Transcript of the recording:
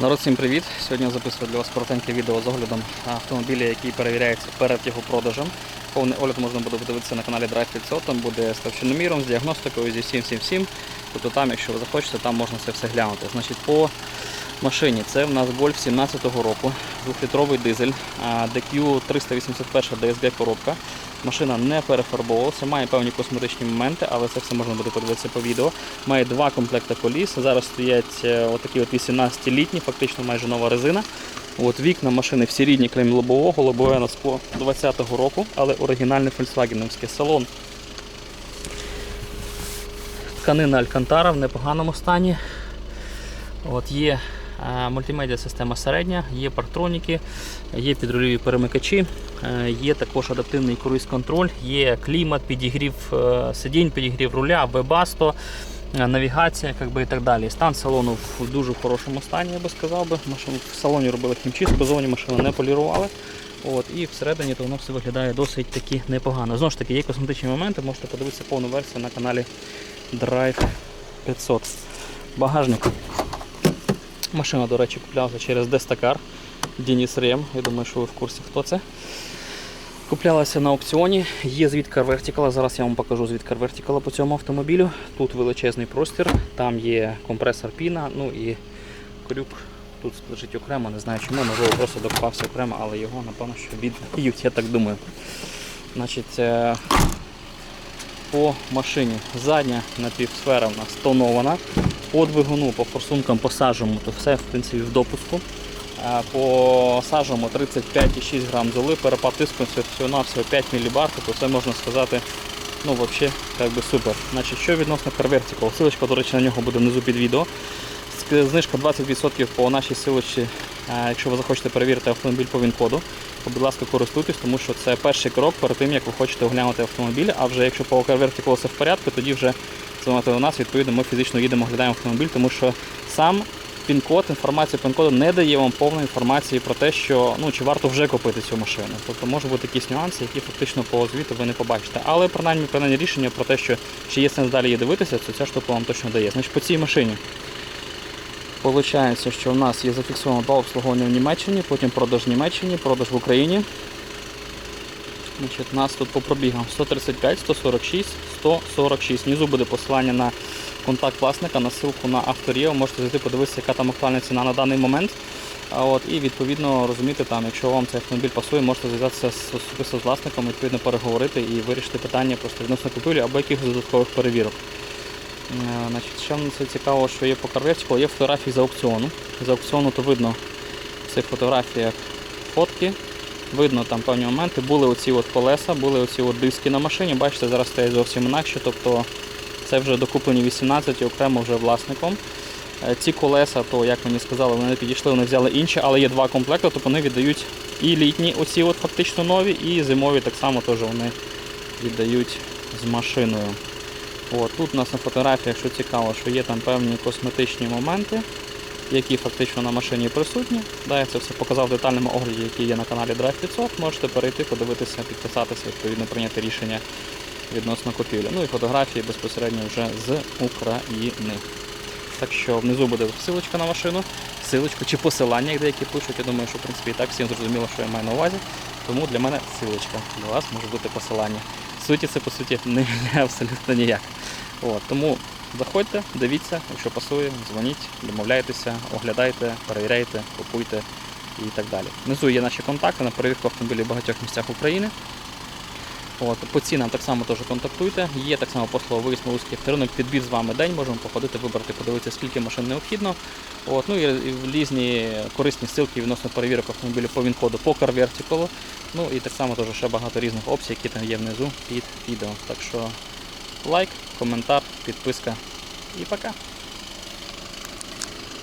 Народ, всім привіт! Сьогодні я записую для вас коротеньке відео з оглядом автомобіля, який перевіряється перед його продажем. Повний огляд можна буде подивитися на каналі Drive 500, там буде з товщиноміром, з діагностикою, зі всім всім всім. Тобто там, якщо ви захочете, там можна це все глянути. Значить, по машині це в нас Golf 17-го року, 2-літровий дизель, DQ 381 DSG коробка. Машина не перефарбовувалася, має певні косметичні моменти, але це все можна буде подивитися по відео. Має два комплекти коліс. Зараз стоять е, отакі от 18-літні, фактично майже нова резина. От Вікна машини всі рідні, крім лобового, лобове на скло 20-го року, але оригінальний фольксвагенівський салон. Тканина Алькантара в непоганому стані. От Є мультимедіа система середня, є партроніки, є підрульові перемикачі, е, є також адаптивний круїз-контроль, є клімат, підігрів е, сидінь, підігрів руля, вебасто, е, навігація как би, і так далі. Стан салону в дуже хорошому стані, я би сказав. би. Машину в салоні робили хімчистку, зовні машину не полірували. От, і всередині то воно все виглядає досить таки непогано. Знову ж таки, є косметичні моменти, можете подивитися повну версію на каналі Drive 500. Багажник. Машина, до речі, куплялася через Дестакар. Дініс Рем. Я думаю, що ви в курсі, хто це. Куплялася на аукціоні. Є звідкар Vertical. Зараз я вам покажу звідкар Vertical по цьому автомобілю. Тут величезний простір, там є компресор піна, ну і крюк тут лежить окремо, не знаю чому, можливо просто докопався окремо, але його, напевно, що віддають, я так думаю. Значить, е, по машині задня напівсфера у нас тонована. По двигуну, по форсункам, по сажому, то все в принципі в допуску. А По сажому 35,6 грам золи, перепад тиску всього навсього 5 мілібар, то це можна сказати, ну взагалі, як би супер. Значить, що відносно CarVertical, Силочка, до речі, на нього буде внизу під відео. Знижка 20% по нашій силочці, якщо ви захочете перевірити автомобіль по ВІН-коду, то, будь ласка, користуйтесь, тому що це перший крок перед тим, як ви хочете оглянути автомобіль. А вже якщо по CarVertical все в порядку, тоді вже дзвоните до нас, відповідно, ми фізично їдемо, оглядаємо автомобіль, тому що сам пін-код, інформація пін-коду не дає вам повної інформації про те, що ну чи варто вже купити цю машину. Тобто може бути якісь нюанси, які фактично по звіту ви не побачите. Але принаймні принаймні рішення про те, що чи є сенс далі її дивитися, то ця штука вам точно дає. Значить, по цій машині. Получається, що в нас є зафіксовано два обслуговування в Німеччині, потім продаж в Німеччині, продаж в Україні. Значить, у нас тут по пробігам 135, 146, 146. Внизу буде посилання на контакт власника, на ссылку на авторію. Можете зайти подивитися, яка там актуальна ціна на даний момент. От, і відповідно розуміти, там, якщо вам цей автомобіль пасує, можете зв'язатися з особисто з власником, відповідно переговорити і вирішити питання просто відносно купівлі або якихось додаткових перевірок. Е, Значить, що це цікаво, що є по карвертику, є фотографії з аукціону. З аукціону то видно в цих фотографіях фотки. Видно там певні моменти. Були оці от колеса, були оці от диски на машині. Бачите, зараз стоять зовсім інакше. Тобто це вже докуплені 18 і окремо вже власником. Е, Ці колеса, то як мені сказали, вони не підійшли, вони взяли інші, але є два комплекти, тобто вони віддають і літні, оці от фактично нові, і зимові так само теж вони віддають з машиною. От, тут у нас на фотографіях, що цікаво, що є там певні косметичні моменти, які фактично на машині присутні. Да, я це все показав в детальному огляді, який є на каналі Drive 500. Можете перейти, подивитися, підписатися, відповідно прийняти рішення відносно купівлі. Ну і фотографії безпосередньо вже з України. Так що внизу буде ссылочка на машину, ссылочку чи посилання, як деякі пишуть. Я думаю, що в принципі і так всім зрозуміло, що я маю на увазі. Тому для мене ссылочка. Для вас може бути посилання. Суті, це по суті не міняє абсолютно ніяк. От, тому заходьте, дивіться, якщо пасує, дзвоніть, домовляйтеся, оглядайте, перевіряйте, купуйте і так далі. Внизу є наші контакти на перевірку автомобілів в багатьох місцях України. От, по цінам так само теж контактуйте. Є так само послуга виїзд на вузький ринок, підбір з вами день, можемо походити, вибрати, подивитися, скільки машин необхідно. От, ну і різні корисні ссылки відносно перевірок автомобілів по він-коду по CarVertical. Ну і так само теж ще багато різних опцій, які там є внизу під відео. Так що лайк, коментар, підписка і пока.